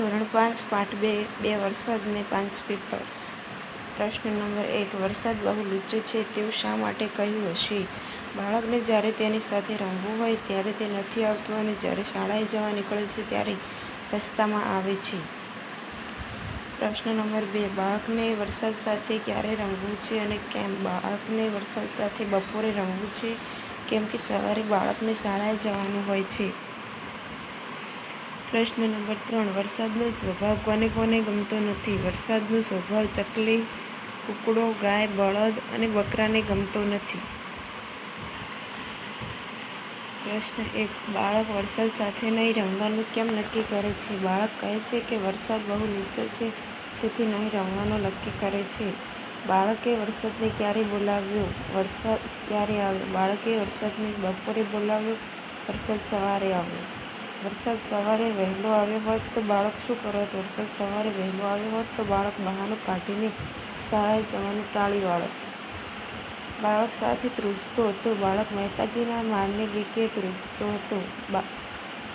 ધોરણ પાંચ, પાઠ બે બે વરસાદને પાંચ પેપર. પ્રશ્ન નંબર એક, વરસાદ બહુ લુચ્ચો છે તેવું શા માટે કહ્યું હશે? બાળકને જ્યારે તેની સાથે રમવું હોય ત્યારે તે નથી આવતું અને જ્યારે શાળાએ જવા નીકળે છે ત્યારે રસ્તામાં આવે છે. પ્રશ્ન નંબર બે, બાળકને વરસાદ સાથે ક્યારે રમવું છે અને કેમ? બાળકને વરસાદ સાથે બપોરે રમવું છે કેમ કે સવારે બાળકને શાળાએ જવાનું હોય છે? પ્રશ્ન નંબર ત્રણ, વરસાદનો સ્વભાવ કોને કોને ગમતો નથી? વરસાદનો સ્વભાવ ચકલી, કુકડો, ગાય, બળદ અને બકરાને ગમતો નથી. પ્રશ્ન એક, બાળક વરસાદ સાથે નહીં રમવાનું કેમ નક્કી કરે છે? બાળક કહે છે કે વરસાદ બહુ નીચો છે, તેથી નહીં રમવાનું નક્કી કરે છે. બાળકે વરસાદને ક્યારે બોલાવ્યો? વરસાદ ક્યારે આવ્યો? બાળકે વરસાદને બપોરે બોલાવ્યો? વરસાદ સવારે આવ્યો? વરસાદ સવારે વહેલો આવ્યો હોત તો બાળક શું કરત? વરસાદ સવારે વહેલો આવ્યો હોત તો બાળક બહાનું કાઢીને શાળાએ જવાનું ટાળી વાળત. બાળક સાથે ત્રુજતો હતો. બાળક મહેતાજીના મારને બીકે ત્રુજતો હતો.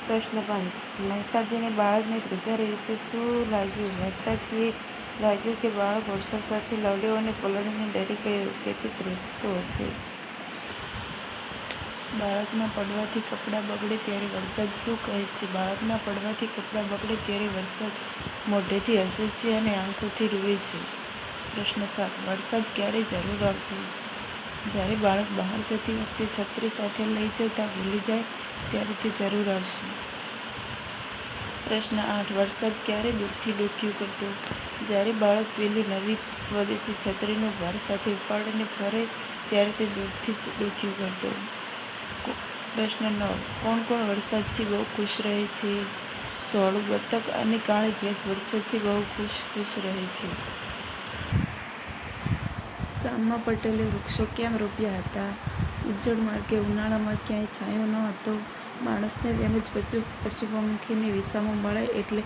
પ્રશ્ન પાંચ. મહેતાજીને બાળકને ત્રીજા વિશે શું લાગ્યું? મહેતાજીએ લાગ્યું કે બાળક વરસાદ સાથે લડ્યો અને પલળીને ડરી ગયો. તેથી ત્રુજતો હશે. બાળકના પડવાથી કપડાં બગડે ત્યારે વરસાદ શું કહે છે? બાળકના પડવાથી કપડાં બગડે ત્યારે વરસાદ મોઢેથી હસે છે અને આંખોથી રૂવે છે? પ્રશ્ન સાત. વરસાદ ક્યારે જરૂર આવતો? જ્યારે બાળક બહાર જતી વખતે છત્રી સાથે લઈ જતા ભૂલી જાય ત્યારે તે જરૂર આવશે. પ્રશ્ન આઠ. વરસાદ ક્યારે દૂરથી ડોક્યું કરતો? જ્યારે બાળક પેલી નવી સ્વદેશી છત્રીનો ભાર સાથે ઉપાડીને ફરે ત્યારે તે દૂરથી જ ડોક્યું કરતો. પ્રશ્ન નવ કોણ કોણ વરસાદથી બહુ ખુશ રહે છે? ધોળું બતક અને કાળી ભેંસ વરસાદથી બહુ ખુશ ખુશ રહે છે. શામા પટેલે વૃક્ષો કેમ રોપ્યા હતા? ઉજ્જડ માર્ગે ઉનાળામાં ક્યાંય છાંયો ન હતો. માણસને તેમજ પશુ પશુપંખીને વિસામો મળે એટલે,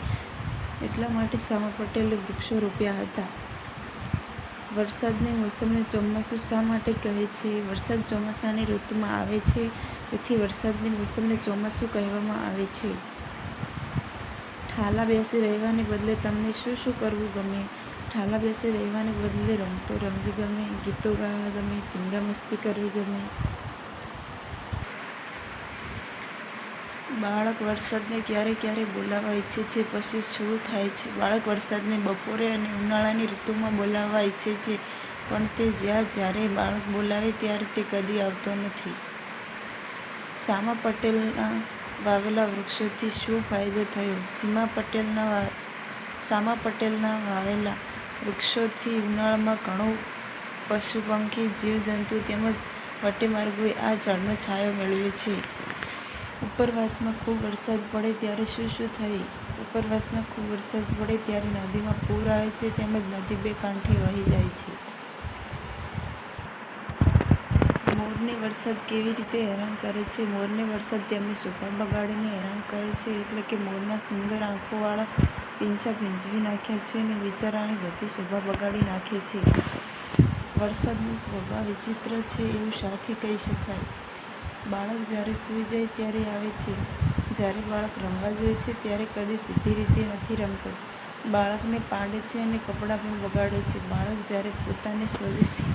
એટલા માટે શામા પટેલે વૃક્ષો રોપ્યા હતા. વરસાદની મોસમને ચોમાસું શા માટે કહે છે? વરસાદ ચોમાસાની ઋતુમાં આવે છે, તેથી વરસાદની મોસમને ચોમાસું કહેવામાં આવે છે. ઠાલા બેસી રહેવાને બદલે તમને શું શું કરવું ગમે? ઠાલા બેસી રહેવાને બદલે રમતો રમવી ગમે, ગીતો ગાવા ગમે ધીંગા મસ્તી કરવી ગમે? બાળક વરસાદને ક્યારે ક્યારે બોલાવવા ઈચ્છે છે, પછી શું થાય છે? બાળક વરસાદને બપોરે અને ઉનાળાની ઋતુમાં બોલાવવા ઈચ્છે છે, પણ તે જ્યાં જ્યારે બાળક બોલાવે ત્યારે તે કદી આવતો નથી. સામા પટેલના વાવેલા વૃક્ષોથી શું ફાયદો થયો? સીમા પટેલના સામા પટેલના વાવેલા વૃક્ષોથી ઉનાળામાં ઘણું પશુ પંખી જીવજંતુ તેમજ વટેમાર્ગોએ આ ઝાડનો છાંયો મેળવ્યો છે. ઉપરવાસમાં ખૂબ વરસાદ પડે ત્યારે શું શું થાય? ઉપરવાસમાં ખૂબ વરસાદ પડે ત્યારે નદીમાં પૂર આવે છે તેમજ નદી બે કાંઠે વહી જાય છે. મોરને વરસાદ કેવી રીતે હેરાન કરે છે? મોરને વરસાદ તેમની શોભા બગાડીને હેરાન કરે છે એટલે કે મોરના સુંદર આંખોવાળા પીંછા ભીંજવી નાખ્યા છે અને બિચારાની બધી શોભા બગાડી નાખે છે. વરસાદનો સ્વભાવ વિચિત્ર છે એવું શાથી કહી શકાય. બાળક જ્યારે સૂઈ જાય ત્યારે આવે છે. જ્યારે બાળક રમવા જાય છે ત્યારે કદી સીધી રીતે નથી રમતો. બાળકને પાડે છે અને કપડાં પણ બગાડે છે. બાળક જ્યારે પોતાને સ્વદેશી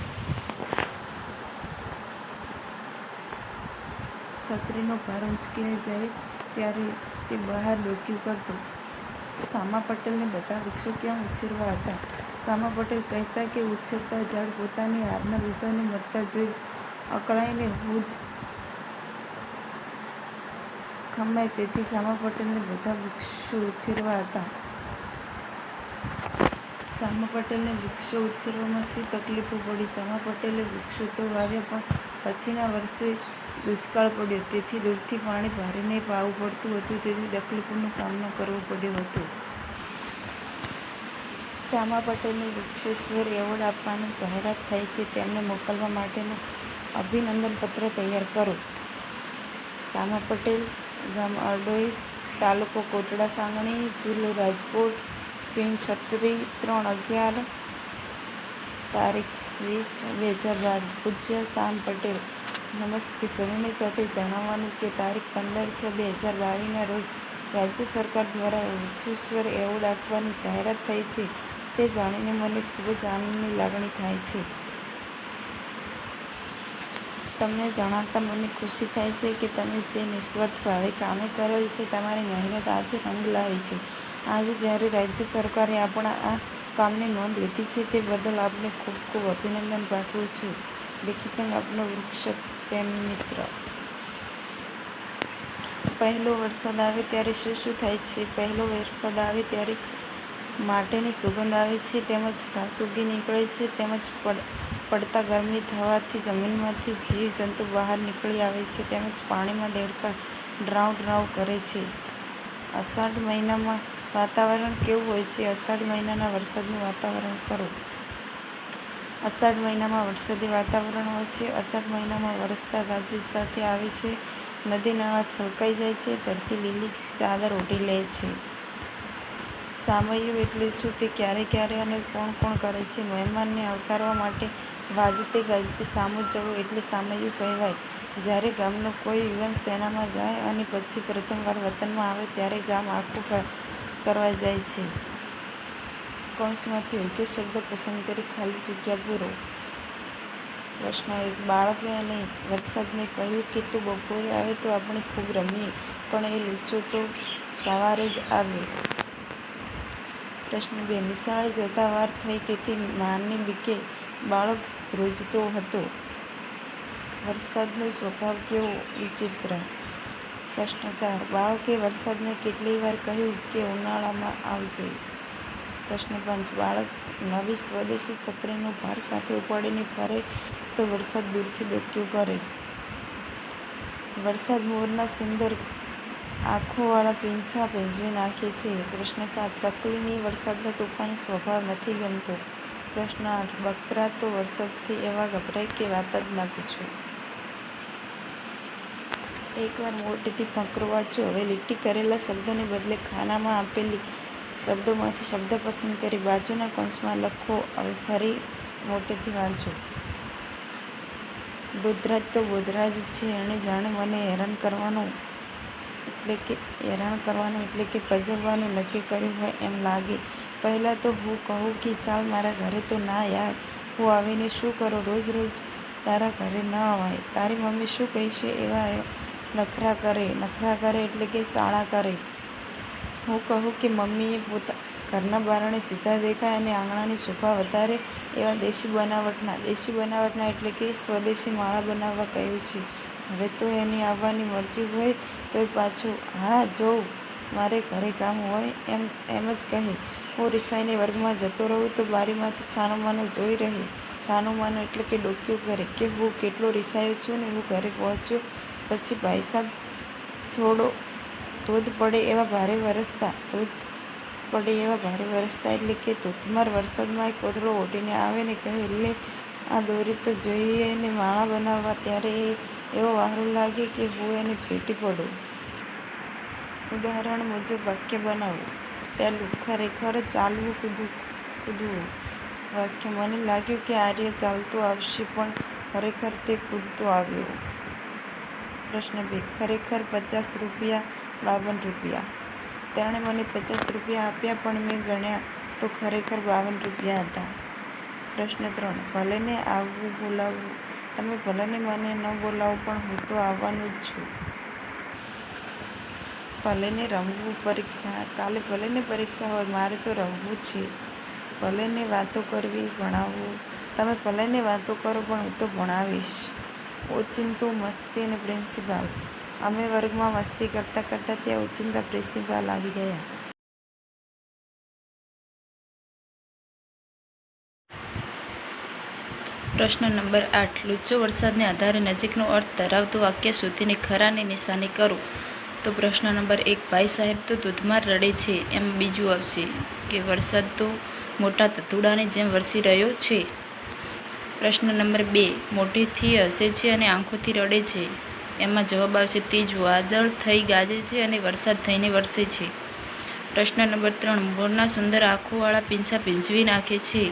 છત્રીનો ભાર ઉંચકીને જાય ત્યારે તે બહાર ડોક્યું કરતો સામા પટેલને બધા વૃક્ષો ક્યાં ઉછેરવા હતા? સામા પટેલ કહેતા કે ઉછેરતા ઝાડ પોતાની હારના બીજાને મળતા જોઈ અકળાઈને હું જ ખમાય તેથી સામા પટેલને બધા વૃક્ષો ઉછેરવા હતા. સામા પટેલને વૃક્ષો ઉછેરવામાં શી તકલીફો પડી? શામા પટેલે વૃક્ષો તો વાવ્યા, પણ પછીના વર્ષે દુષ્કાળ પડ્યો. તેથી દૂરથી પાણી ભારીને પાવું પડતું હતું, તેથી તકલીફોનો સામનો કરવો પડ્યો હતો. શ્યામા પટેલને વૃક્ષેશ્વર એવોર્ડ આપવાની જાહેરાત થઈ છે. તેમને મોકલવા માટેનો અભિનંદન પત્ર તૈયાર કરો. શ્યામા પટેલ ગામ અરડોઈ તાલુકો કોટડા સાંગણી, જિલ્લો રાજકોટ, પિન છત્રી, ત્રણ અગિયાર, તારીખ વીસ બે હજાર બાર. પૂજ્ય શ્યામ પટેલ. નમસ્તે. સમયની સાથે જણાવવાનું કે તારીખ પંદર છ, બે હજાર બાવીસના રોજ રાજ્ય સરકાર દ્વારા વૃક્ષેશ્વર એવોર્ડ આપવાની જાહેરાત થઈ છે. તે જાણીને મને ખૂબ જ આનંદની લાગણી થાય છે. તમને જણાવતા મને ખુશી થાય છે કે તમે જે નિસ્વાર્થ ભાવે કામે કરેલ છે, તમારી મહેનત આજે રંગ લાવી છે. આજે જ્યારે રાજ્ય સરકારે આપણા આ કામની નોંધ લીધી છે, તે બદલ આપને ખૂબ ખૂબ અભિનંદન પાઠવું છું. લેખિતંગ આપનો વૃક્ષ પ્રેમ મિત્ર. પહેલો વરસાદ આવે ત્યારે શું શું થાય છે? પહેલો વરસાદ આવે ત્યારે માટેની સુગંધ આવે છે, તેમજ ઘાસ ઉગી નીકળે છે, તેમજ પડતા ગરમી થવાથી જમીનમાંથી જીવ-જંતુ બહાર નીકળી આવે છે તેમજ પાણીમાં દેડકા ડ્રાઉં ડ્રાઉં કરે છે. અષાઢ મહિનામાં વાતાવરણ કેવું હોય છે? અષાઢ મહિનાના વરસાદનું વાતાવરણ કરો. અષાઢ મહિનામાં વરસાદી વાતાવરણ હોય છે. અષાઢ મહિનામાં વરસતા ગાજવીજ સાથે આવે છે. નદી-નાળા છલકાઈ જાય છે. ધરતી લીલી ચાદર ઓઢી લે છે. સામૈયું એટલે શું તે ક્યારે ક્યારે અને કોણ કોણ કરે છે? મહેમાનને આવકારવા માટે વાજતે ગાજતે સામું જવું એટલે સામૈયું કહેવાય. જ્યારે ગામનો કોઈ યુવાન સેનામાં જાય અને પછી પ્રથમવાર વતનમાં આવે ત્યારે ગામ આખું કરવા જાય છે. કૌંસમાંથી યોગ્ય શબ્દ પસંદ કરી ખાલી જગ્યા પૂરો. પ્રશ્ન એક, બાળકે અને વરસાદને કહ્યું કે તું બપોરે આવે તો આપણે ખૂબ રમીએ, પણ એ લૂચો તો સવારે જ આવ્યો. પ્રશ્ન બે નિશાળે જતા વાર થઈ તેથી મારની બીકે બાળક ધ્રુજતો હતો. વરસાદનો સ્વભાવ કેવો? વિચિત્ર. પ્રશ્ન ચાર, બાળકે વરસાદને કેટલી વાર કહ્યું કે ઉનાળામાં આવજે? પ્રશ્ન પાંચ, બાળક નવી સ્વદેશી છત્રીનો ભાર સાથે ઉપાડીને ફરે તો વરસાદ દૂરથી ડોક્યું કરે. વરસાદ મોરના સુંદર આંખોવાળા પીંછા ભીંજવી નાખે છે. પ્રશ્ન સાત ચકલીની વરસાદનો તોફાની સ્વભાવ નથી ગમતો. પ્રશ્ન આઠ, બકરા તો વરસાદથી એવા ગભરાય કે વાત જ ના પૂછો. એકવાર મોટેથી ફકરો વાંચો. હવે લીટી કરેલા શબ્દોને બદલે ખાનામાં આપેલી શબ્દોમાંથી શબ્દ પસંદ કરી બાજુના કૌંસમાં લખો. હવે ફરી મોટેથી વાંચો. બુધરાજ તો બુધરાજ છે. એણે જાણે મને હેરાન કરવાનું એટલે કે હેરાન કરવાનું એટલે કે પજવવાનું નક્કી કર્યું હોય એમ લાગે. પહેલાં તો હું કહું કે ચાલ મારા ઘરે તો ના યાર હું આવીને શું કરું રોજ રોજ તારા ઘરે ન અવાય. તારી મમ્મી શું કહેશે એવા નખરા કરે નખરા કરે એટલે કે ચાળા કરે. હું કહું કે મમ્મીએ પોતા ઘરના બારણે સીધા દેખાય અને આંગણાની શોભા વધારે એવા દેશી બનાવટના દેશી બનાવટના એટલે કે સ્વદેશી માળા બનાવવા કહ્યું છે. હવે તો એની આવવાની મરજી હોય તોય પાછું, હા, જોઉં, મારે ઘરે કામ હોય, એમ એમ જ કહે. હું રિસાઈને વર્ગમાં જતો રહું તો બારીમાંથી છાનોમાનો જોઈ રહે. છાનોમાનો એટલે કે ડોક્યું કરે કે હું કેટલો રિસાયો છું ને હું ઘરે પહોંચ્યો, પછી ભાઈ સાહેબ થોડો ધોધ પડે એવા ભારે વરસતા, ધોધ પડે એવા ભારે વરસતા એટલે કે ધોધમાર વરસાદમાં એક કોથળો ઓઢીને આવે ને કહે, લે, આ દોરી તો જોઈએ ને, માળા બનાવવા, ત્યારે એ એવો વારો લાગે કે હું એને ભેટી પડું. ઉદાહરણ મુજબ વાક્ય બનાવું પહેલું, ખરેખર ચાલવું કૂદવું વાક્ય મને લાગ્યું કે આર્ય ચાલતો આવશે, પણ ખરેખર તે કૂદતો આવ્યો. પ્રશ્ન બે, ખરેખર પચાસ રૂપિયા, બાવન રૂપિયા. તેણે મને પચાસ રૂપિયા આપ્યા, પણ મેં ગણ્યા તો ખરેખર બાવન રૂપિયા હતા. પ્રશ્ન ત્રણ, ભલેને આવવું બોલાવવું તમે ભલેને મને ન બોલાવો પણ હું તો આવવાનું જ છું. ભલેને રમવું પરીક્ષા, કાલે ભલેને પરીક્ષા હોય, મારે તો રમવું છે. ભલેને વાતો કરવી, ભણાવવું તમે ભલેને વાતો કરો પણ હું તો ભણાવીશ. ઓચિંતું મસ્તી અને પ્રિન્સિપાલ અમે વર્ગમાં મસ્તી કરતાં કરતાં ત્યાં ઓચિંતા પ્રિન્સિપાલ આવી ગયા. પ્રશ્ન નંબર આઠ લુચ્ચો વરસાદને આધારે નજીકનો અર્થ ધરાવતું વાક્ય સુધીની ખરાની નિશાની કરો. તો પ્રશ્ન નંબર એક, ભાઈ સાહેબ તો ધોધમાર રડે છે, એમ બીજું આવશે કે વરસાદ તો મોટા ધતુડાની જેમ વરસી રહ્યો છે. પ્રશ્ન નંબર બે, મોઢેથી હસે છે અને આંખોથી રડે છે એમાં જવાબ આવશે ત્રીજું વાદળ થઈ ગાજે છે અને વરસાદ થઈને વરસે છે. પ્રશ્ન નંબર ત્રણ, મોરના સુંદર આંખોવાળા પીંછા પીંજવી નાખે છે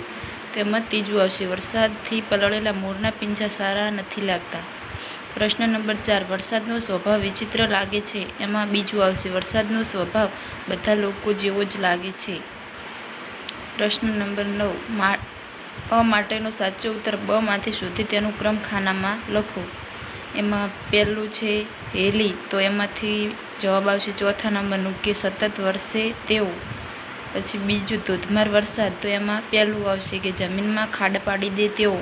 તો એમાં ત્રીજું આવશે. વરસાદથી પલળેલા મોરના પીંછા સારા નથી લાગતા. પ્રશ્ન નંબર ચાર, વરસાદનો સ્વભાવ વિચિત્ર લાગે છે. એમાં બીજું આવશે, વરસાદનો સ્વભાવ બધા લોકો જેવો જ લાગે છે. પ્રશ્ન નંબર નવ અ માટેનો સાચો ઉત્તર બ માંથી શોધી તેનું ક્રમ ખાનામાં લખો. એમાં પહેલું છે હેલી, તો એમાંથી જવાબ આવશે ચોથા નંબરનું કે સતત વર્ષે તેવું. પછી બીજું ધોધમાર વરસાદ તો એમાં પહેલું આવશે કે જમીનમાં ખાડ પાડી દે તેવો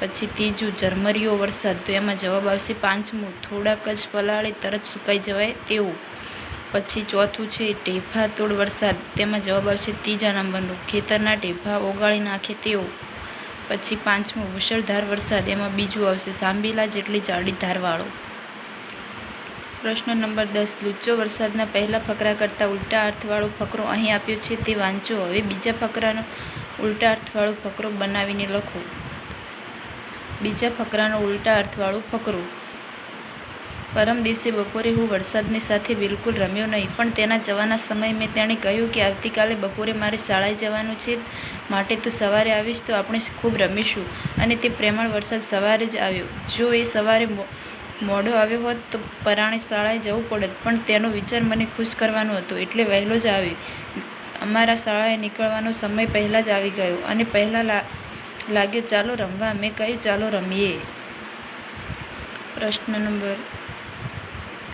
પછી ત્રીજું ઝરમરીયો વરસાદ તો એમાં જવાબ આવશે પાંચમું થોડાક જ પલાળે તરત સુકાઈ જવાય તેવું પછી ચોથું છે ઢેફાતોડ વરસાદ તેમાં જવાબ આવશે ત્રીજા નંબરનો ખેતરના ઢેફા ઓગાળી નાખે તેવો પછી પાંચમું મુશળધાર વરસાદ એમાં બીજું આવશે સાંબીલા જેટલી જાડી ધારવાળો. પ્રશ્ન નંબર દસ, લુચ્ચો વરસાદના પહેલા ફકરા કરતાં ઉલટા અર્થવાળો ફકરો અહીં આપ્યો છે તે વાંચો. હવે બીજા ફકરાનો ઉલટા અર્થવાળો ફકરો બનાવીને લખો. બીજા ફકરાનો ઉલટા અર્થવાળો ફકરો. પરમ દિવસે બપોરે હું વરસાદની સાથે બિલકુલ રમ્યો નહીં, પણ તેના જવાના સમયે મેં તેણે કહ્યું કે આવતીકાલે બપોરે મારે શાળાએ જવાનું છે, માટે તું સવારે આવીશ તો આપણે ખૂબ રમીશું. અને તે પ્રેમાળ વરસાદ સવારે જ આવ્યો. જો એ સવારે મોડો આવ્યો હોત તો પરાણે શાળાએ જવું પડત પણ તેનો વિચાર મને ખુશ કરવાનો હતો. એટલે વહેલો જ આવ્યો અમારા શાળાએ નીકળવાનો સમય પહેલાં જ આવી ગયો અને પહેલાં લાગ્યો, ચાલો રમવા. મેં કહ્યું, ચાલો રમીએ. પ્રશ્ન નંબર,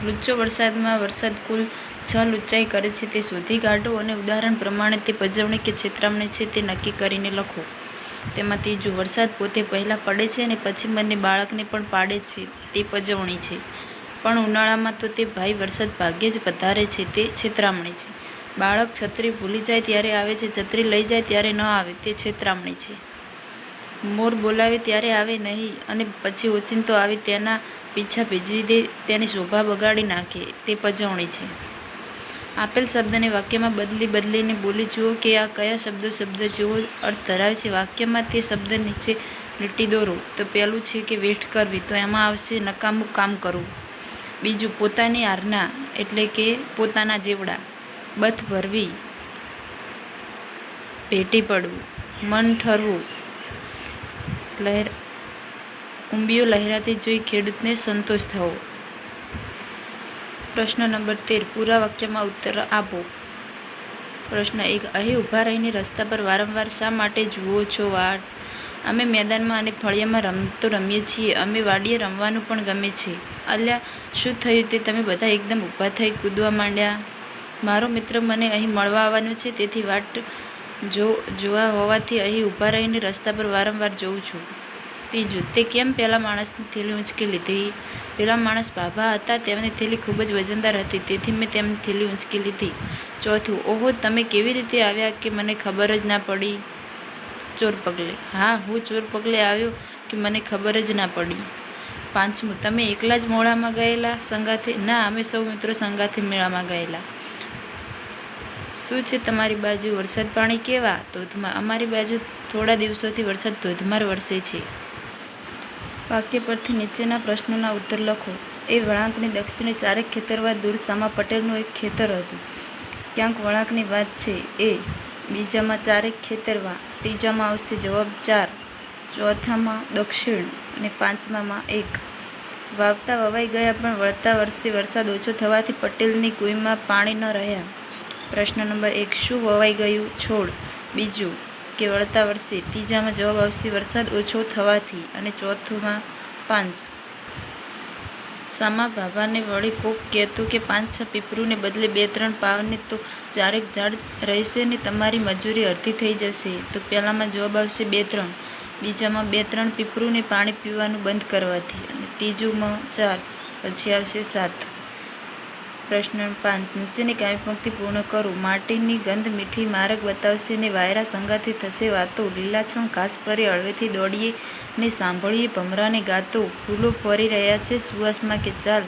લુચ્ચો વરસાદમાં વરસાદ કુલ છ લુચ્ચાઈ કરે છે, તે શોધી કાઢો અને ઉદાહરણ પ્રમાણે તે પજવણી કે છેતરામણી છે તે નક્કી કરીને લખો. તેમાં ત્રીજું, વરસાદ પોતે પહેલાં પડે છે અને પછી બંને બાળકને પણ પાડે છે. તે પજવણી છે. પણ ઉનાળામાં તો તે ભાઈ વરસાદ ભાગ્યે જ પધારે છે, તે છેતરામણી છે. બાળક છત્રી ભૂલી જાય ત્યારે આવે છે, છત્રી લઈ જાય ત્યારે ન આવે, તે છેતરામણી છે. મોર બોલાવે ત્યારે આવે નહીં અને પછી ઓચિંતો આવે તેના પીછા ભીજવી દે, તેની શોભા બગાડી નાખે, તે પજવણી છે. આપેલ શબ્દને વાક્યમાં બદલી બદલીને બોલી જુઓ કે આ કયા શબ્દો શબ્દ જેવો અર્થ ધરાવે છે. વાક્યમાં તે શબ્દ નીચે લીટી દોરો, તો પહેલું છે કે વેઠ કરવી, તો એમાં આવશે નકામું કામ કરવું. બીજું, પોતાની આરના, એટલે કે પોતાના જેવડા, બથ ભરવી ભેટી પડવું, મન ઠરવું. લહેર ઉંબીઓ લહેરાતી જોઈ ખેડૂતને સંતોષ થવો. પ્રશ્ન નંબર તેર, પૂરા વાક્યમાં ઉત્તર આપો. પ્રશ્ન એક, અહીં ઊભા રહીને રસ્તા પર વારંવાર શા માટે જુઓ છો, વાટ? અમે મેદાનમાં અને ફળિયામાં રમતો રમીએ છીએ. અમે વાડીએ રમવાનું પણ ગમે છે. અલ્યા, શું થયું તે? તમે બધા એકદમ ઊભા થઈ કૂદવા માંડ્યા. મારો મિત્ર મને અહીં મળવા આવવાનો છે. તેથી વાટ જો, જોવા હોવાથી અહીં ઊભા રહીને રસ્તા પર વારંવાર જોઉં છું. ત્રીજું, તે કેમ પહેલાં માણસની થેલી ઊંચકી લીધી? પેલા માણસ બાભા હતા, તેમની થેલી ખૂબ જ વજનદાર હતી. તેથી મેં તેમની થેલી ઊંચકી લીધી. ચોથું, ઓહો, તમે કેવી રીતે આવ્યા કે મને ખબર જ ના પડી? ચોર પગલે. હા, હું ચોર પગલે આવ્યો કે મને ખબર જ ના પડી. પાંચમું, તમે એકલા જ મોડામાં ગયેલા? સંગાથે, ના, અમે સૌ મિત્રો સંગાથે મેળામાં ગયેલા. શું છે તમારી બાજુ? વરસાદ પાણી કેવા? ધોધમાં, અમારી બાજુ થોડા દિવસોથી વરસાદ ધોધમાર વરસે છે. વાક્ય પરથી નીચેના પ્રશ્નોના ઉત્તર લખો. એ વળાંકની દક્ષિણે ચારેક ખેતરવા દૂર સામા પટેલનું એક ખેતર હતું. ક્યાંક વળાંકની વાત છે એ. બીજામાં ચારેક ખેતરવા ત્રીજામાં આવશે જવાબ ચાર, ચોથામાં દક્ષિણ અને પાંચમામાં એક. વાવતા વવાઈ ગયા પણ વળતા વર્ષે વરસાદ ઓછો થવાથી પટેલની કુઈમાં પાણી ન રહ્યા. પ્રશ્ન નંબર એક, શું વવાઈ ગયું? છોડ. બીજું, કે વળતા વર્ષે ત્રીજામાં જવાબ આવશે વરસાદ ઓછો થવાથી અને ચોથુંમાં પાંચ. સામા ભાભાને વળી કોક કહેતું કે પાંચ છ પીપરુને બદલે બે ત્રણ પાવને તો ચારેક ઝાડ રહેશે ને તમારી મજૂરી અડધી થઈ જશે. તો પહેલામાં જવાબ આવશે બે ત્રણ. બીજામાં બે ત્રણ પીપરુને પાણી પીવાનું બંધ કરવાથી. અને ત્રીજુંમાં ચાર. પછી આવશે સાત. પ્રશ્ન પાંચ. નીચેની કાવ્ય પૂર્ણ કરો. માટીની ગંધ મીઠી માર્ગ બતાવશે ને વાયરા સંગાથી થશે વાતો. લીલાછમ ઘાસ પરે હળવેથી દોડીએ ને સાંભળીએ. ભમરાને ગાતો. ફૂલો ફરી રહ્યા છે સુવાસમાં કે ચાલ.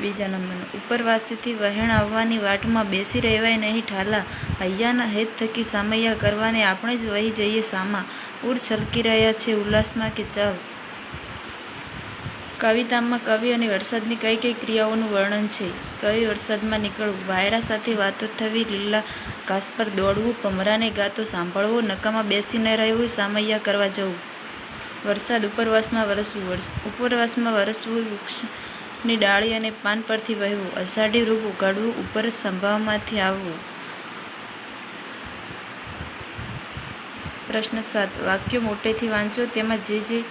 બીજા નંબરનો ઉપરવાસીથી વહેણ આવવાની વાટમાં બેસી રહેવાય નહીં ઠાલા. હૈયાના હેત થકી સામૈયા કરવાને આપણે જ વહી જઈએ સામા. ઉર છલકી રહ્યા છે ઉલ્લાસમાં કે ચાલ? કવિતામાં કવિ અને વરસાદની કઈ કઈ ક્રિયાઓનું વર્ણન છે? કવિ વરસાદમાં નીકળવું. વાયરા સાથે વાતો થવી, લીલા ઘાસ પર દોડવું, ભમરાને ગાતો સાંભળવો, નકામાં બેસી ન રહેવું, સામૈયા કરવા જવું. વરસાદ ઉપરવાસમાં વરસવું. ઉપરવાસમાં વરસવું વૃક્ષની ડાળી અને પાન પરથી વહેવું અષાઢી રૂપ ઉગાડવું ઉપર સંભાવમાંથી આવવું. પ્રશ્ન સાત, વાક્યો મોટેથી વાંચો, તેમાં જે જે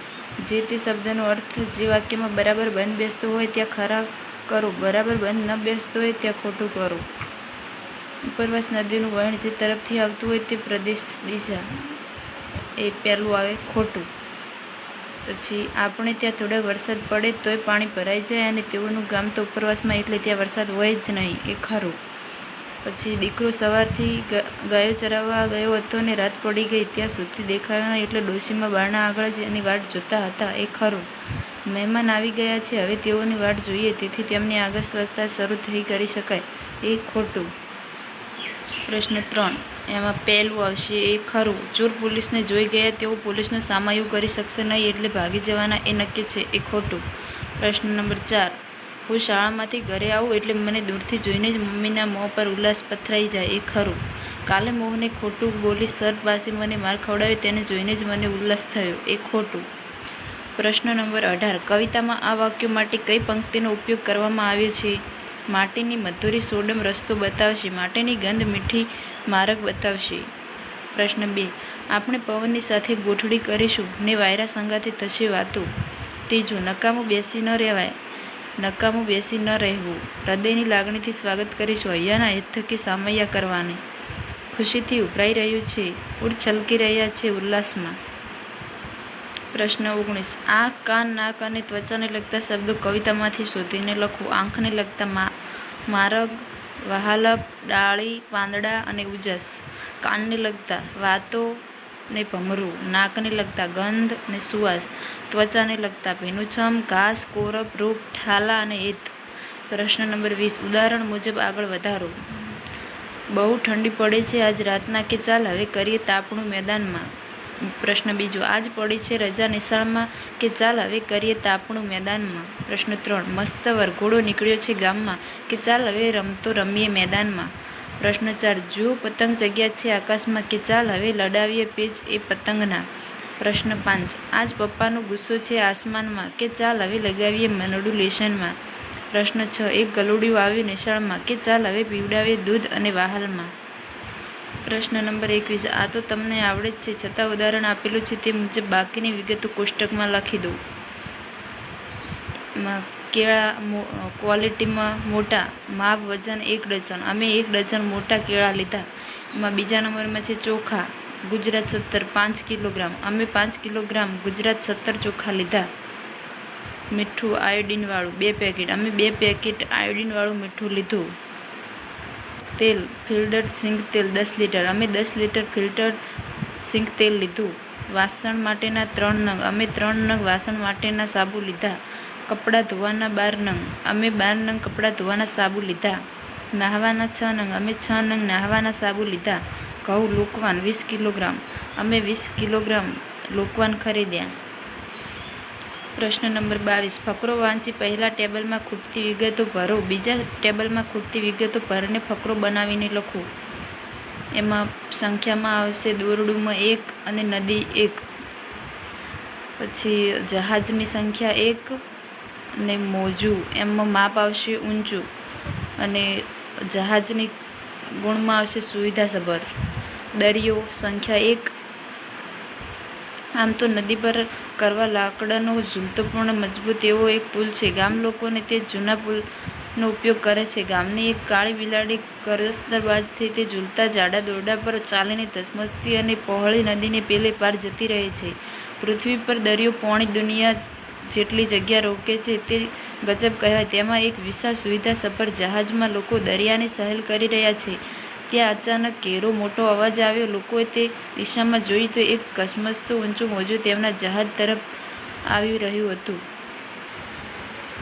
જે તે શબ્દનો અર્થ જે વાક્યમાં બરાબર બંધ બેસતો હોય ત્યાં ખરા કરો, બરાબર બંધ ન બેસતો હોય ત્યાં ખોટું કરો. ઉપરવાસ નદીનું વહેણ જે તરફથી આવતું હોય તે પ્રદેશ દિશા. એ પહેલું આવે ખોટું. પછી આપણે ત્યાં થોડો વરસાદ પડે તોય પાણી ભરાઈ જાય અને તેઓનું ગામ તો ઉપરવાસમાં એટલે ત્યાં વરસાદ હોય જ નહીં, એ ખરું. પછી દીકરો સવારથી ગાયો ચરાવવા ગયો હતો અને રાત પડી ગઈ ત્યાં સુધી દેખાયો નહીં એટલે ડોશીમાં બારણા આગળ જ એની વાટ જોતા હતા, એ ખરું. મહેમાન આવી ગયા છે, હવે તેઓની વાટ જોઈએ, તેથી તેમની આગળ સ્વચ્છતા શરૂ થઈ કરી શકાય. એ ખોટું. પ્રશ્ન ત્રણ. એમાં પહેલું આવશે એ ખરું. ચોર પોલીસને જોઈ ગયા તેઓ પોલીસનું સામાયું કરી શકશે નહીં એટલે ભાગી જવાના એ નક્કી છે એ ખોટું. પ્રશ્ન નંબર ચાર. હું શાળામાંથી ઘરે આવું એટલે મને દૂરથી જોઈને જ મમ્મીના મોં પર ઉલ્લાસ પથરાઈ જાય એ ખરું. કાલે મોહને ખોટું બોલી સર પાસે મને માર ખવડાવ્યો તેને જોઈને જ મને ઉલ્લાસ થયો એ ખોટું. પ્રશ્ન નંબર અઢાર. કવિતામાં આ વાક્યો માટે કઈ પંક્તિનો ઉપયોગ કરવામાં આવ્યો છે? માટીની મધુરી સોડમ રસ્તો બતાવશે, માટીની ગંધ મીઠી મારક બતાવશે. પ્રશ્ન બે, આપણે પવનની સાથે ગોઠડી કરીશું ને વાયરા સંગાતે થશે વાતો. ત્રીજું, નકામું બેસી ન રહેવાય. નકામું બેસી ન રહેવું. હૃદયની લાગણીથી સ્વાગત કરીશું હૈયાના હેત થકી સામૈયા કરવાની. ખુશીથી ઉભરાઈ રહ્યું છે, ઉડ છલકી રહ્યા છે ઉલ્લાસમાં. પ્રશ્ન ઓગણીસ. આંખ કાન, નાક અને ત્વચાને લગતા શબ્દો કવિતામાંથી શોધીને લખો. આંખને લગતા મારગ, વહાલપ, ડાળી, પાંદડા અને ઉજસ. કાનને લગતા વાતો ને ભમરું. નાકને લગતા ગંધ ને સુવાસ. ત્વચાને લગતા ભીનુછમ, ઘાસ, કોરપ, રૂપ, ઠાલા અને એત પ્રશ્ન નંબર વીસ. ઉદાહરણ મુજબ આગળ વધારો. બહુ ઠંડી પડે છે આજ રાતના કે ચાલ હવે કરીએ તાપણું મેદાનમાં. પ્રશ્ન બીજો, આજ પડી છે રજા નિશાળમાં કે ચાલ હવે કરીએ તાપણું મેદાનમાં? પ્રશ્ન ત્રણ, મસ્ત વરઘોડો નીકળ્યો છે ગામમાં કે ચાલ હવે રમતો રમીએ મેદાનમાં? પ્રશ્ન ચાર જો પતંગ જગ્યા છે આકાશમાં કે ચાલ હવે લડાવીએ પેચ એ પતંગના? પ્રશ્ન પાંચ, આજ પપ્પાનો ગુસ્સો છે આસમાનમાં કે ચાલ હવે લગાવીએ મનડું લેશનમાં? પ્રશ્ન છ, એક ગલુડિયું આવ્યું નિશાળમાં કે ચાલ હવે પીવડાવીએ દૂધ અને વાહલમાં? પ્રશ્ન નંબર એકવીસ. આ તો તમને આવડે જ છે. છતાં ઉદાહરણ આપેલું છે તે મુજબ બાકીની વિગતો કોષ્ટકમાં લખી દો કેળા ક્વોલિટીમાં મોટા, માપ, વજન એક ડઝન. અમે એક ડઝન મોટા કેળા લીધા. એમાં બીજા નંબરમાં છે ચોખા. ગુજરાત સત્તર, પાંચ કિલોગ્રામ. અમે પાંચ કિલોગ્રામ ગુજરાત સત્તર ચોખા લીધા. મીઠું આયોડિનવાળું બે પેકેટ. અમે બે પેકેટ આયોડિનવાળું મીઠું લીધું. તેલ ફિલ્ટર સિંગ તેલ દસ લીટર. અમે દસ લીટર ફિલ્ટર સિંગ તેલ લીધું. વાસણ માટેના ત્રણ નંગ. અમે ત્રણ નંગ વાસણ માટેના સાબુ લીધા. કપડાં ધોવાના બાર નંગ. અમે બાર નંગ કપડાં ધોવાના સાબુ લીધા. નાહવાના છ નંગ. અમે છ નંગ નાહવાના સાબુ લીધા. ઘઉં લોકવાન વીસ કિલોગ્રામ. અમે વીસ કિલોગ્રામ લોકવાન ખરીદ્યા. પ્રશ્ન નંબર બાવીસ. ફકરો વાંચી પહેલાં ટેબલમાં ખૂટતી વિગતો ભરો. બીજા ટેબલમાં ખૂટતી વિગતો ભરીને ફકરો બનાવીને લખો. એમાં સંખ્યામાં આવશે દોરડુમાં એક અને નદી એક. પછી જહાજની સંખ્યા એક અને મોજું. એમાં માપ આવશે ઊંચું. અને જહાજની ગુણમાં આવશે સુવિધાસભર. દરિયો સંખ્યા એક આમ તો નદી પર કરવા લાકડાનો ઝૂમતો પણ મજબૂત એવો એક પુલ છે. ગામ લોકોને તે જૂના પુલનો ઉપયોગ કરે છે. ગામની એક કાળી બિલાડી કરસદાબાદથી તે ઝૂલતા જાડા દોરડા પર ચાલીને ધસમસતી અને પહોળી નદીને પેલે પાર જતી રહે છે. પૃથ્વી પર દરિયો પોણી દુનિયા જેટલી જગ્યા રોકે છે તે ગજબ કહેવાય. તેમાં એક વિશાળ સુવિધા સફર જહાજમાં લોકો દરિયાની સહેલ કરી રહ્યા છે. ત્યાં અચાનક ઘેરો મોટો અવાજ આવ્યો. લોકોએ તે દિશામાં જોયું તો એક કસમસતું ઊંચું મોજું તેમના જહાજ તરફ આવી રહ્યું હતું.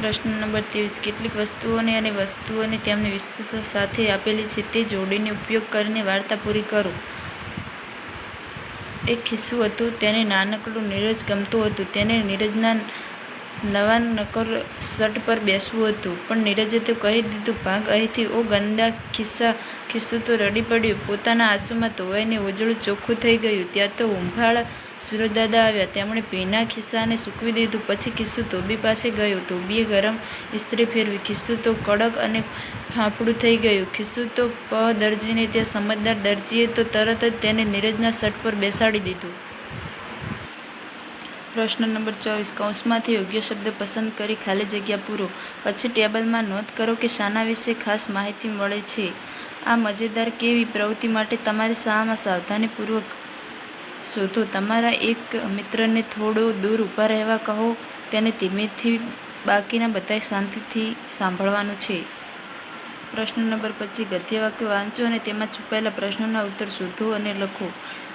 પ્રશ્ન નંબર ત્રેવીસ. કેટલીક વસ્તુઓને અને વસ્તુઓને તેમની વિસ્તૃત સાથે આપેલી છે તે જોડીને ઉપયોગ કરીને વાર્તા પૂરી કરો. એક ખિસ્સું હતું, તેને નાનકડું નીરજ ગમતું હતું. તેને નીરજના નવા નકર શર્ટ પર બેસવું હતું. પણ નીરજે તો કહી દીધું, ભાગ અહીંથી, ઓ ગંદા ખિસ્સા. ખિસ્સું તો રડી પડ્યું. પોતાના આંસુમાં ધોવાઈને ઉજળું ચોખ્ખું થઈ ગયું. ત્યાં તો ઉંભાળ સુરજદાદા આવ્યા. તેમણે ભીના ખિસ્સાને સૂકવી દીધું. પછી ખિસ્સું ધોબી પાસે ગયો. ધોબીએ ગરમ ઇસ્ત્રી ફેરવી. ખિસ્સું તો કડક અને ફાંફડું થઈ ગયું. ખિસ્સું તો પ દરજીને, ત્યાં સમજદાર દરજીએ તો તરત જ તેને નીરજના શર્ટ પર બેસાડી દીધું. પ્રશ્ન નંબર ચોવીસ. કૌંસમાંથી યોગ્ય શબ્દ પસંદ કરી ખાલી જગ્યા પૂરો. પછી ટેબલમાં નોંધ કરો કે શાના વિશે ખાસ માહિતી મળે છે. આ મજેદાર કેવી પ્રવૃત્તિ માટે તમારે શામાં સાવધાનીપૂર્વક શોધો. તમારા એક મિત્રને થોડો દૂર ઊભા રહેવા કહો. તેને ધીમેથી બાકીના બધાએ શાંતિથી સાંભળવાનું છે. પ્રશ્ન નંબર પચીસ. ગદ્ય વાક્ય વાંચો અને તેમાં છુપાયેલા પ્રશ્નોના ઉત્તર શોધો અને લખો.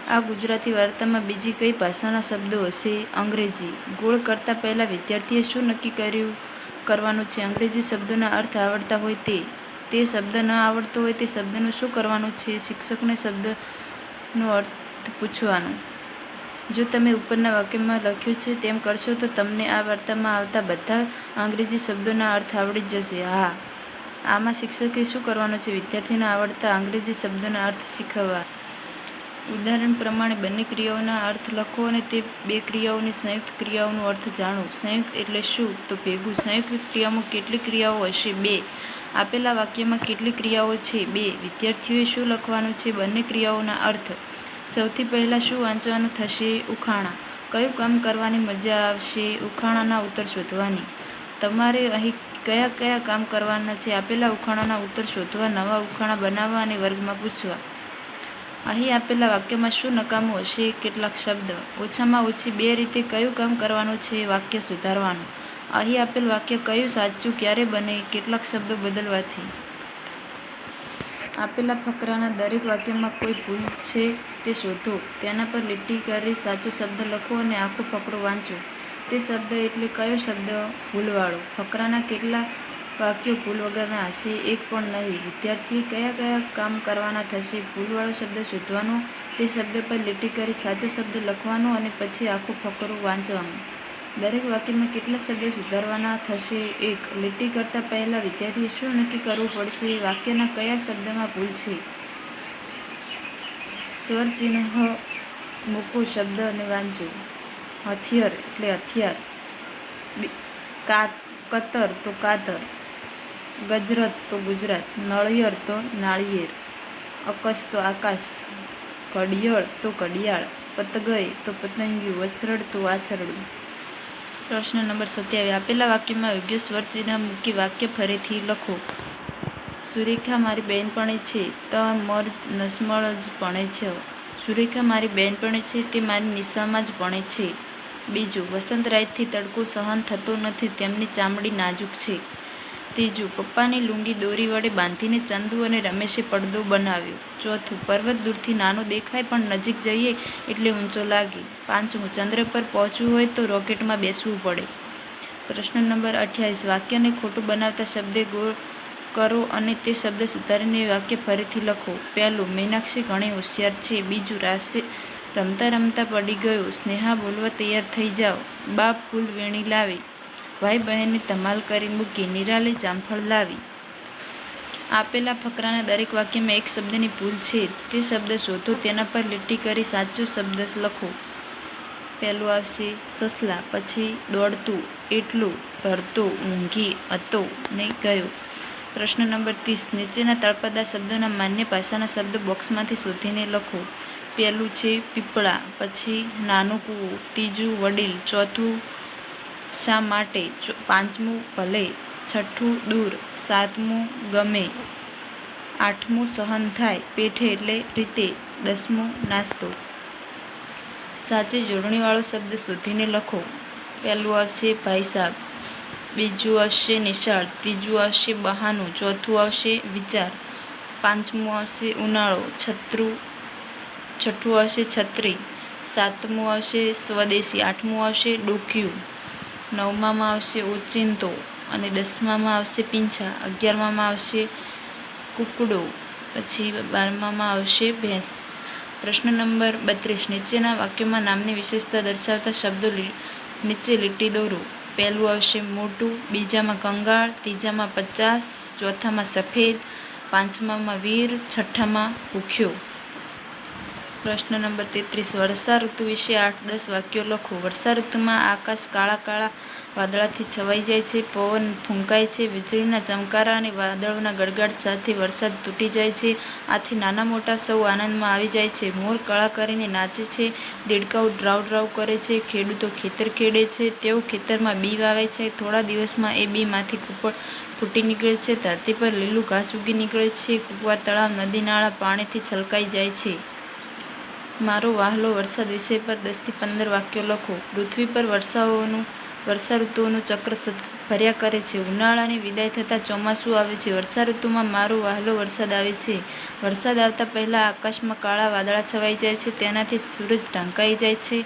આ ગુજરાતી વાર્તામાં બીજી કઈ ભાષાના શબ્દો હશે? અંગ્રેજી. ગોળ કરતાં પહેલાં વિદ્યાર્થીએ શું નક્કી કર્યું? કરવાનું છે. અંગ્રેજી શબ્દોના અર્થ આવડતા હોય તે. તે શબ્દ ન આવડતો હોય તે શબ્દનું શું કરવાનું છે? શિક્ષકને શબ્દનો અર્થ પૂછવાનો. જો તમે ઉપરના વાક્યમાં લખ્યું છે તેમ કરશો તો તમને આ વાર્તામાં આવતા બધા અંગ્રેજી શબ્દોના અર્થ આવડી જશે. હા. આમાં શિક્ષકે શું કરવાનું છે? વિદ્યાર્થીને આવડતા અંગ્રેજી શબ્દોના અર્થ શીખવવા. ઉદાહરણ પ્રમાણે બંને ક્રિયાઓના અર્થ લખો અને તે બે ક્રિયાઓની સંયુક્ત ક્રિયાઓનો અર્થ જાણો. સંયુક્ત એટલે શું? તો ભેગું. સંયુક્ત ક્રિયામાં કેટલી ક્રિયાઓ હશે? બે. આપેલા વાક્યમાં કેટલી ક્રિયાઓ છે? બે. વિદ્યાર્થીઓએ શું લખવાનું છે? બંને ક્રિયાઓના અર્થ. સૌથી પહેલાં શું વાંચવાનું થશે? ઉખાણા. કયું કામ કરવાની મજા આવશે? ઉખાણાના ઉત્તર શોધવાની. તમારે અહીં કયા કયા કામ કરવાના છે? આપેલા ઉખાણાના ઉત્તર શોધવા, નવા ઉખાણા બનાવવા અને વર્ગમાં પૂછવા. અહીં આપેલા વાક્યમાં શું નકામું હશે? કેટલાક શબ્દ. ઓછામાં ઓછી બે રીતે કયું કામ કરવાનું છે વાક્ય સુધારવાનું. અહીં આપેલ વાક્ય કયું સાચું ક્યારે બને? કેટલાક શબ્દો બદલવાથી. આપેલા ફકરાના દરેક વાક્યમાં કોઈ ભૂલ છે તે શોધો. તેના પર લીટી કરી સાચો શબ્દ લખો અને આખો ફકરો વાંચો. તે શબ્દ એટલે કયો શબ્દ? ભૂલવાળો. ફકરાના કેટલા વાક્યો ભૂલ વગરના હશે એક પણ નહીં. વિદ્યાર્થીએ કયા કયા કામ કરવાના થશે? ભૂલવાળો શબ્દ શોધવાનો, તે શબ્દ પર લીટી કરી સાચો શબ્દ લખવાનો અને પછી આખું ફકરો વાંચવાનું. દરેક વાક્યમાં કેટલા શબ્દ સુધારવાના થશે? એક, લીટી કરતાં પહેલાં વિદ્યાર્થીએ શું નક્કી કરવું પડશે? વાક્યના કયા શબ્દમાં ભૂલ છે? સ્વરચિહ્ન, મૂકો શબ્દ અને વાંચો. હથિયાર એટલે હથિયાર. બી- કતર તો કાતર. ગજરાત તો ગુજરાત, નળિયર તો નાળિયેર અકસ તો આકાશ, ઘડિયળ તો ઘડિયાળ પતગય તો પતંગિયું, વછરડ તો વાછરડું. પ્રશ્ન નંબર સત્યાવીસ. આપેલા વાક્યમાં યોગ્ય સ્વરચિહ્ન મૂકી વાક્ય ફરીથી લખો. સુરેખા મારી બહેનપણી છે, તો મર નસમળ જ ભણે છે. સુરેખા મારી બહેનપણી છે, તે મારી નિશાળમાં જ ભણે છે. બીજું વસંતરાયથી તડકો સહન થતો નથી, તેમની ચામડી નાજુક છે. ત્રીજું પપ્પાની લુંગી દોરી વડે બાંધીને ચંદુ અને રમેશે પડદો બનાવ્યો. ચોથું પર્વત દૂરથી નાનો દેખાય પણ નજીક જઈએ એટલે ઊંચો લાગે. પાંચમું, ચંદ્ર પર પહોંચવું હોય તો રોકેટમાં બેસવું પડે. પ્રશ્ન નંબર અઠ્યાવીસ, વાક્યને ખોટું બનાવતા શબ્દે ગોળ કરો અને તે શબ્દ સુધારીને વાક્ય ફરીથી લખો. પહેલું, મીનાક્ષી ઘણી હોશિયાર છે. બીજું, રાસે રમતા રમતા પડી ગયો. સ્નેહા બોલવા તૈયાર થઈ જાઓ. બાપ ફૂલ વીણી લાવી. ભાઈ બહેનની ધમાલ કરી મૂકી નિરાલી જામફળ લાવી. આપેલા ફકરાના દરેક વાક્યમાં એક શબ્દની ભૂલ છે. તે શબ્દ શોધો, તેના પર લીટી કરી સાચો શબ્દ લખો. પહેલું આવશે, સસલા, પછી દોડતું, એટલું ભરતો, ઊંઘી હતો ને ગયો. પ્રશ્ન નંબર ત્રીસ, નીચેના તળપદા શબ્દોના માન્ય ભાષાના શબ્દ બોક્સમાંથી શોધીને લખો. પહેલું છે, પીપળા પછી નાનું કૂવું ત્રીજું, વડીલ ચોથું શા માટે પાંચમું ભલે, છઠ્ઠું દૂર, સાતમું ગમે, આઠમું સહન થાય પેઠે એટલે રીતે, દસમું નાસ્તો. સાચી જોડણીવાળો શબ્દ શોધીને લખો. પહેલું આવશે ભાઈ સાહેબ બીજું આવશે નિશાળ, ત્રીજું આવશે બહાનું, ચોથું આવશે વિચાર, પાંચમું આવશે ઉનાળો, છત્રુ, છઠ્ઠું આવશે છત્રી, સાતમું આવશે સ્વદેશી, આઠમું આવશે ડોક્યું. નવમામાં આવશે ઓચિંતો અને દસમામાં આવશે પીંછા, અગિયારમામાં આવશે કુકડો, પછી બારમામાં આવશે ભેંસ. પ્રશ્ન નંબર બત્રીસ, નીચેના વાક્યોમાં નામની વિશેષતા દર્શાવતા શબ્દો નીચે લીટી દોરો. પહેલું આવશે મોટું, બીજામાં કંગાળ, ત્રીજામાં પચાસ, ચોથામાં સફેદ, પાંચમામાં વીર, છઠ્ઠામાં ભૂખ્યો. પ્રશ્ન નંબર તેત્રીસ. વર્ષા ઋતુ વિશે આઠ દસ વાક્યો લખો. વર્ષા ઋતુમાં આકાશ કાળા કાળા વાદળાથી છવાઈ જાય છે, પવન ફૂંકાય છે, વીજળીના ચમકારા અને વાદળોના ગડગડ સાથે વરસાદ તૂટી જાય છે. આથી નાના મોટા સૌ આનંદમાં આવી જાય છે. મોર કળા કરીને નાચે છે, દેડકાઓ ડ્રાવ ડ્રાવ કરે છે, ખેડૂતો ખેતર ખેડે છે, તેઓ ખેતરમાં બી વાવે છે. થોડા દિવસમાં એ બીમાંથી કૂપળ ફૂટી નીકળે છે. ધરતી પર લીલું ઘાસ ઉગી નીકળે છે. કૂવા, તળાવ, નદી, નાળા પાણીથી છલકાઈ જાય છે. મારો વહાલો વરસાદ વિષય પર દસથી પંદર વાક્યો લખો. પૃથ્વી પર વર્ષાઓનું વર્ષા ઋતુઓનું ચક્ર સતત ફર્યા કરે છે. ઉનાળાની વિદાય થતાં ચોમાસું આવે છે. વર્ષા ઋતુમાં મારો વહાલો વરસાદ આવે છે. વરસાદ આવતા પહેલાં આકાશમાં કાળા વાદળા છવાઈ જાય છે. તેનાથી સૂરજ ઢંકાઈ જાય છે.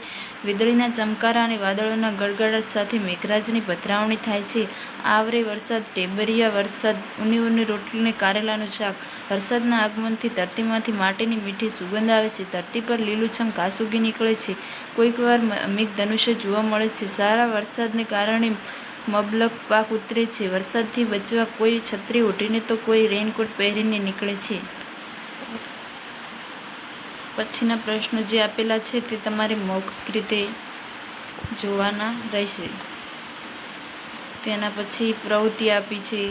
વીજળીના ચમકારા અને વાદળોના ગડગડાટ સાથે મેઘરાજની પધરાવણી થાય છે. આવરે વરસાદ, ટેબરિયા વરસાદ ઊની ઊની રોટલી અને કારેલાનું શાક. વરસાદના આગમનથી ધરતીમાંથી માટીની મીઠી સુગંધ આવે છે. ધરતી પર લીલુંછમ ઘાસ ઉગી નીકળે છે. કોઈકવાર મેઘધનુષ્ય જોવા મળે છે. સારા વરસાદને કારણે મબલક પાક ઉતરે છે. વરસાદથી બચવા કોઈ છત્રી ઓઢીને તો કોઈ રેઇનકોટ પહેરીને નીકળે છે. પછીના પ્રશ્નો જે આપેલા છે તે તમારે મૌખિક રીતે જોવાના રહેશે. તેના પછી પ્રવૃત્તિ આપી છે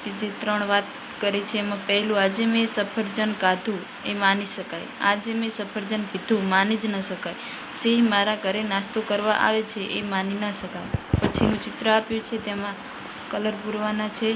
કે જે ત્રણ વાત કરી છે એમાં પહેલું, આજે મેં સફરજન કાધું એ માની શકાય. આજે મેં સફરજન પીધું માની જ ન શકાય. સિંહ મારા ઘરે નાસ્તો કરવા આવે છે એ માની ન શકાય. પછીનું ચિત્ર આપ્યું છે, તેમાં કલર પૂરવાના છે.